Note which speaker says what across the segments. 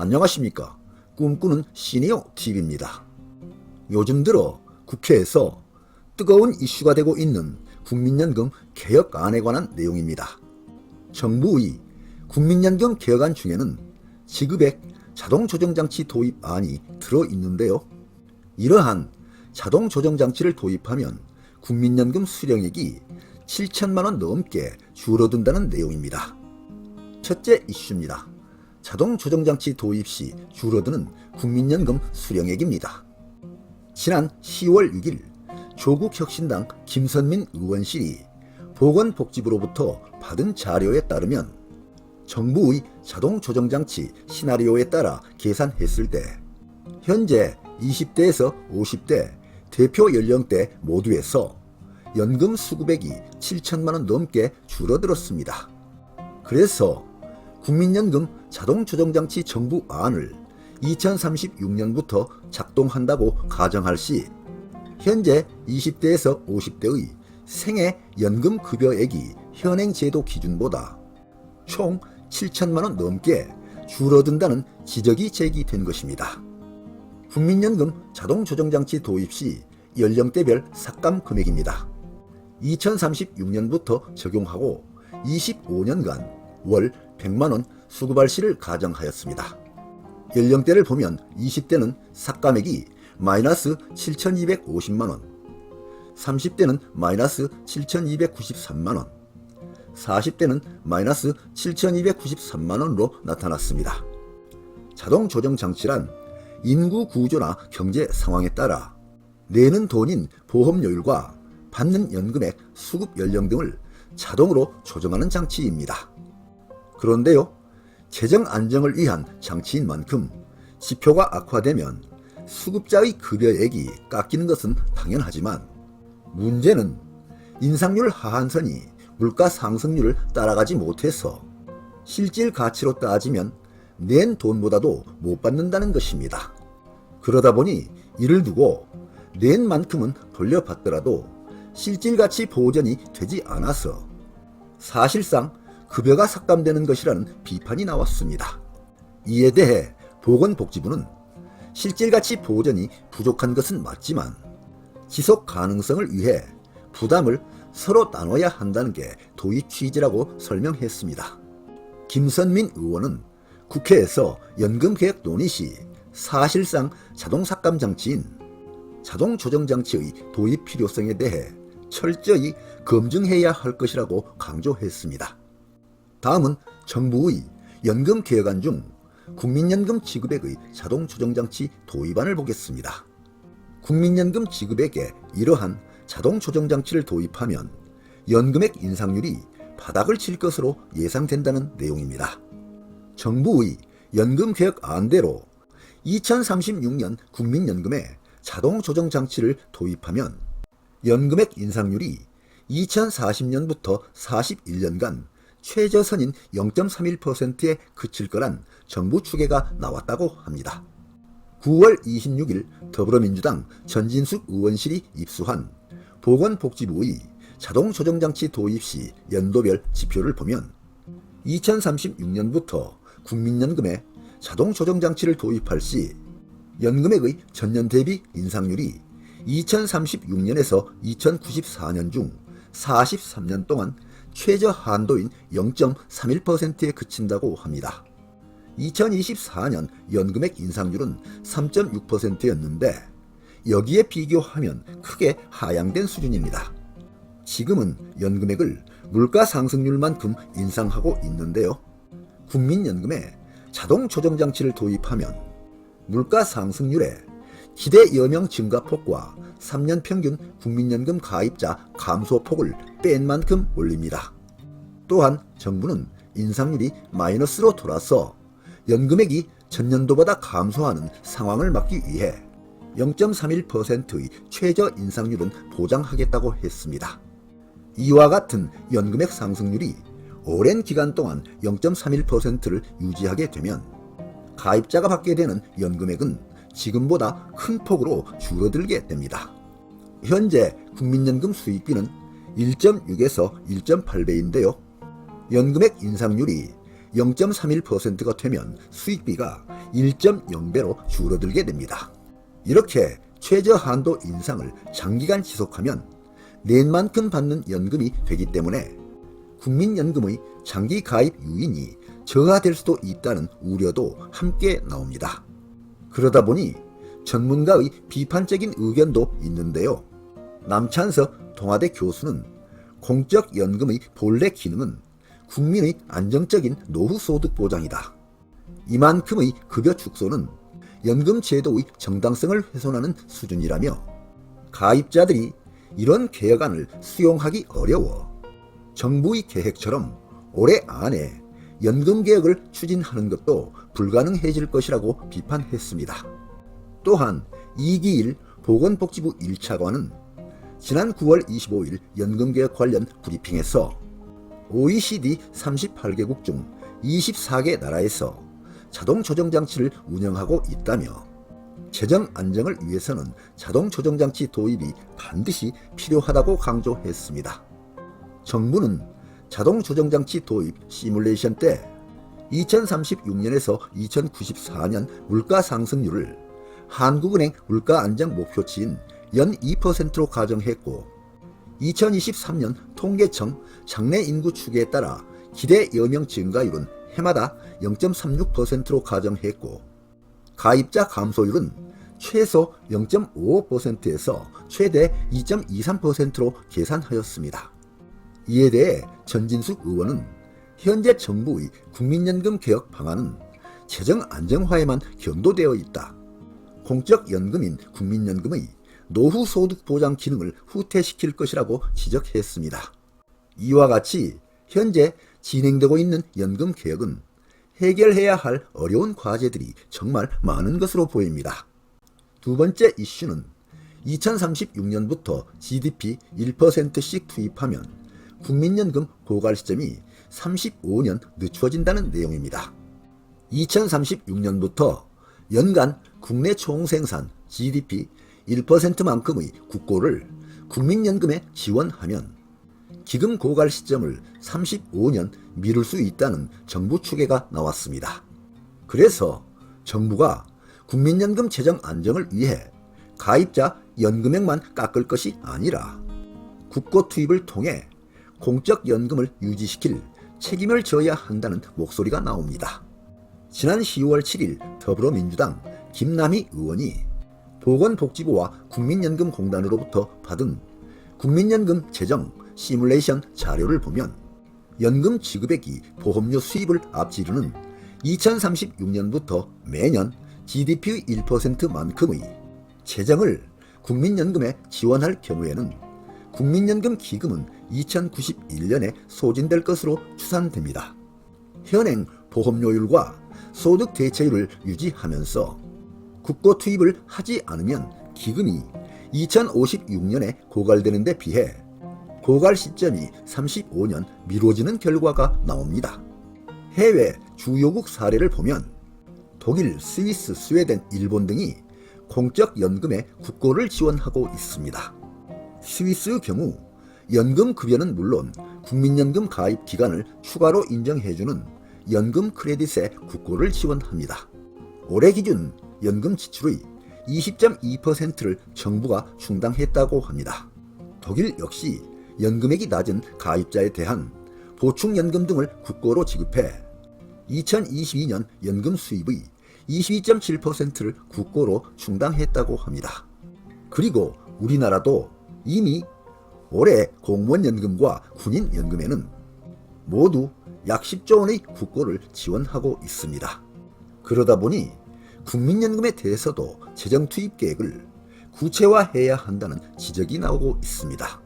Speaker 1: 안녕하십니까. 꿈꾸는 시니어 TV입니다. 요즘 들어 국회에서 뜨거운 이슈가 되고 있는 국민연금 개혁안에 관한 내용입니다. 정부의 국민연금 개혁안 중에는 지급액 자동 조정장치 도입안이 들어 있는데요. 이러한 자동 조정장치를 도입하면 국민연금 수령액이 7천만 원 넘게 줄어든다는 내용입니다. 첫째 이슈입니다. 자동 조정장치 도입 시 줄어드는 국민연금 수령액입니다. 지난 10월 6일 조국혁신당 김선민 의원실이 보건복지부로부터 받은 자료에 따르면 정부의 자동 조정장치 시나리오에 따라 계산했을 때 현재 20대에서 50대 대표 연령대 모두에서 연금 수급액이 7천만 원 넘게 줄어들었습니다. 그래서 국민연금 자동 조정장치 정부 안을 2036년부터 작동한다고 가정할 시 현재 20대에서 50대의 생애 연금 급여액이 현행 제도 기준보다 총 7천만 원 넘게 줄어든다는 지적이 제기된 것입니다. 국민연금 자동 조정장치 도입 시 연령대별 삭감 금액입니다. 2036년부터 적용하고 25년간 월 100만 원 시를 가정하였습니다. 연령대를 보면 20대는 삭감액이 마이너스 7,250만 원, 30대는 마이너스 7,293만 원, 40대는 마이너스 7,293만 원으로 나타났습니다. 자동 조정 장치란 인구 구조나 경제 상황에 따라 내는 돈인 보험료율과 받는 연금액, 수급 연령 등을 자동으로 조정하는 장치입니다. 그런데요, 재정 안정을 위한 장치인 만큼 지표가 악화되면 수급자의 급여액이 깎이는 것은 당연하지만 문제는 인상률 하한선이 물가 상승률을 따라가지 못해서 실질 가치로 따지면 낸 돈보다도 못 받는다는 것입니다. 그러다 보니 이를 두고 낸 만큼은 돌려받더라도 실질 가치 보전이 되지 않아서 사실상 급여가 삭감되는 것이라는 비판이 나왔습니다. 이에 대해 보건복지부는 실질 가치 보전이 부족한 것은 맞지만 지속 가능성을 위해 부담을 서로 나눠야 한다는 게 도입 취지라고 설명했습니다. 김선민 의원은 국회에서 연금 개혁 논의 시 사실상 자동 삭감 장치인 자동 조정 장치의 도입 필요성에 대해 철저히 검증해야 할 것이라고 강조했습니다. 다음은 정부의 연금 개혁안 중 국민연금 지급액의 자동 조정 장치 도입안을 보겠습니다. 국민연금 지급액에 이러한 자동 조정 장치를 도입하면 연금액 인상률이 바닥을 칠 것으로 예상된다는 내용입니다. 정부의 연금 개혁 안대로 2036년 국민연금에 자동 조정 장치를 도입하면 연금액 인상률이 2040년부터 41년간 최저선인 0.31%에 그칠 거란 정부 추계가 나왔다고 합니다. 9월 26일 더불어민주당 전진숙 의원실이 입수한 보건복지부의 자동 조정장치 도입 시 연도별 지표를 보면 2036년부터 국민연금에 자동 조정장치를 도입할 시 연금액의 전년 대비 인상률이 2036년에서 2094년 중 43년 동안 최저 한도인 0.31%에 그친다고 합니다. 2024년 연금액 인상률은 3.6%였는데 여기에 비교하면 크게 하향된 수준입니다. 지금은 연금액을 물가 상승률만큼 인상하고 있는데요. 국민연금에 자동 조정 장치를 도입하면 물가 상승률에 기대 여명 증가폭과 3년 평균 국민연금 가입자 감소폭을 뺀 만큼 올립니다. 또한 정부는 인상률이 마이너스로 돌아서 연금액이 전년도보다 감소하는 상황을 막기 위해 0.31%의 최저 인상률은 보장하겠다고 했습니다. 이와 같은 연금액 상승률이 오랜 기간 동안 0.31%를 유지하게 되면 가입자가 받게 되는 연금액은 지금보다 큰 폭으로 줄어들게 됩니다. 현재 국민연금 수익비는 1.6에서 1.8배인데요. 연금액 인상률이 0.31%가 되면 수익비가 1.0배로 줄어들게 됩니다. 이렇게 최저 한도 인상을 장기간 지속하면 낸 만큼 받는 연금이 되기 때문에 국민연금의 장기 가입 유인이 저하될 수도 있다는 우려도 함께 나옵니다. 그러다 보니 전문가의 비판적인 의견도 있는데요. 남찬석 동아대 교수는 공적 연금의 본래 기능은 국민의 안정적인 노후 소득 보장이다. 이만큼의 급여 축소는 연금 제도의 정당성을 훼손하는 수준이라며 가입자들이 이런 개혁안을 수용하기 어려워 정부의 계획처럼 올해 안에 연금 개혁을 추진하는 것도 불가능해질 것이라고 비판했습니다. 또한 이기일 보건복지부 1차관은 지난 9월 25일 연금개혁 관련 브리핑에서 OECD 38개국 중 24개 나라에서 자동 조정 장치를 운영하고 있다며 재정 안정을 위해서는 자동 조정 장치 도입이 반드시 필요하다고 강조했습니다. 정부는 자동 조정 장치 도입 시뮬레이션 때 2036년에서 2094년 물가 상승률을 한국은행 물가 안정 목표치인 연 2%로 가정했고 2023년 통계청 장래 인구 추계에 따라 기대 여명 증가율은 해마다 0.36%로 가정했고 가입자 감소율은 최소 0.55%에서 최대 2.23%로 계산하였습니다. 이에 대해 전진숙 의원은 현재 정부의 국민연금 개혁 방안은 재정 안정화에만 견도되어 있다. 공적 연금인 국민연금의 노후 소득 보장 기능을 후퇴시킬 것이라고 지적했습니다. 이와 같이 현재 진행되고 있는 연금 개혁은 해결해야 할 어려운 과제들이 정말 많은 것으로 보입니다. 두 번째 이슈는 2036년부터 GDP 1%씩 투입하면 국민연금 고갈 시점이 35년 늦춰진다는 내용입니다. 2036년부터 연간 국내 총생산 GDP 1%만큼의 국고를 국민연금에 지원하면 기금 고갈 시점을 35년 미룰 수 있다는 정부 추계가 나왔습니다. 그래서 정부가 국민연금 재정 안정을 위해 가입자 연금액만 깎을 것이 아니라 국고 투입을 통해 공적 연금을 유지시킬 책임을 져야 한다는 목소리가 나옵니다. 지난 10월 7일 더불어민주당 김남희 의원이 보건복지부와 국민연금공단으로부터 받은 국민연금 재정 시뮬레이션 자료를 보면 연금 지급액이 보험료 수입을 앞지르는 2036년부터 매년 GDP의 1%만큼의 재정을 국민연금에 지원할 경우에는 국민연금 기금은 2091년에 소진될 것으로 추산됩니다. 현행 보험료율과 소득 대체율을 유지하면서 국고 투입을 하지 않으면 기금이 2056년에 고갈되는 데 비해 고갈 시점이 35년 미뤄지는 결과가 나옵니다. 해외 주요국 사례를 보면 독일, 스위스, 스웨덴, 일본 등이 공적 연금에 국고를 지원하고 있습니다. 스위스의 경우 연금 급여는 물론 국민연금 가입 기간을 추가로 인정해주는 연금 크레딧에 국고를 지원합니다. 올해 기준 연금 지출의 20.2%를 정부가 충당했다고 합니다. 독일 역시 연금액이 낮은 가입자에 대한 보충연금 등을 국고로 지급해 2022년 연금 수입의 22.7%를 국고로 충당했다고 합니다. 그리고 우리나라도 이미 올해 공무원연금과 군인연금에는 모두 약 10조 원의 국고를 지원하고 있습니다. 그러다 보니 국민연금에 대해서도 재정 투입 계획을 구체화해야 한다는 지적이 나오고 있습니다.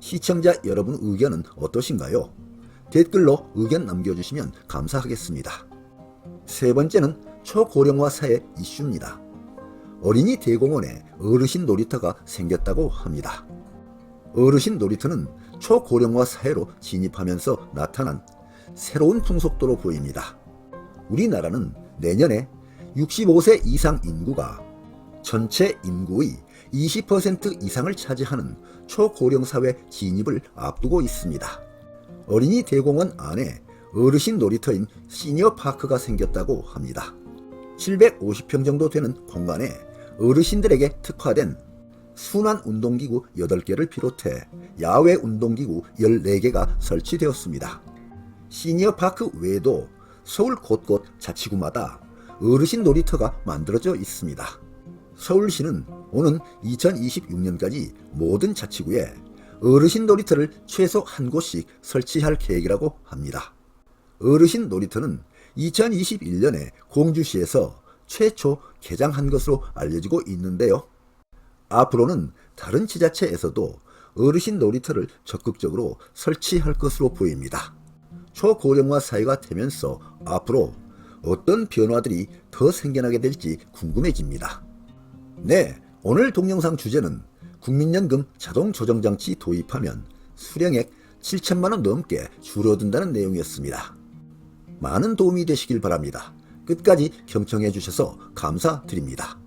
Speaker 1: 시청자 여러분 의견은 어떠신가요? 댓글로 의견 남겨주시면 감사하겠습니다. 세 번째는 초고령화 사회 이슈입니다. 어린이 대공원에 어르신 놀이터가 생겼다고 합니다. 어르신 놀이터는 초고령화 사회로 진입하면서 나타난 새로운 풍속도로 보입니다. 우리나라는 내년에 65세 이상 인구가 전체 인구의 20% 이상을 차지하는 초고령 사회 진입을 앞두고 있습니다. 어린이 대공원 안에 어르신 놀이터인 시니어 파크가 생겼다고 합니다. 750평 정도 되는 공간에 어르신들에게 특화된 순환 운동기구 8개를 비롯해 야외 운동기구 14개가 설치되었습니다. 시니어 파크 외에도 서울 곳곳 자치구마다 어르신 놀이터가 만들어져 있습니다. 서울시는 오는 2026년까지 모든 자치구에 어르신 놀이터를 최소 한 곳씩 설치할 계획이라고 합니다. 어르신 놀이터는 2021년에 공주시에서 최초 개장한 것으로 알려지고 있는데요. 앞으로는 다른 지자체에서도 어르신 놀이터를 적극적으로 설치할 것으로 보입니다. 초고령화 사회가 되면서 앞으로 어떤 변화들이 더 생겨나게 될지 궁금해집니다. 네, 오늘 동영상 주제는 국민연금 자동조정장치 도입하면 수령액 7천만원 넘게 줄어든다는 내용이었습니다. 많은 도움이 되시길 바랍니다. 끝까지 경청해 주셔서 감사드립니다.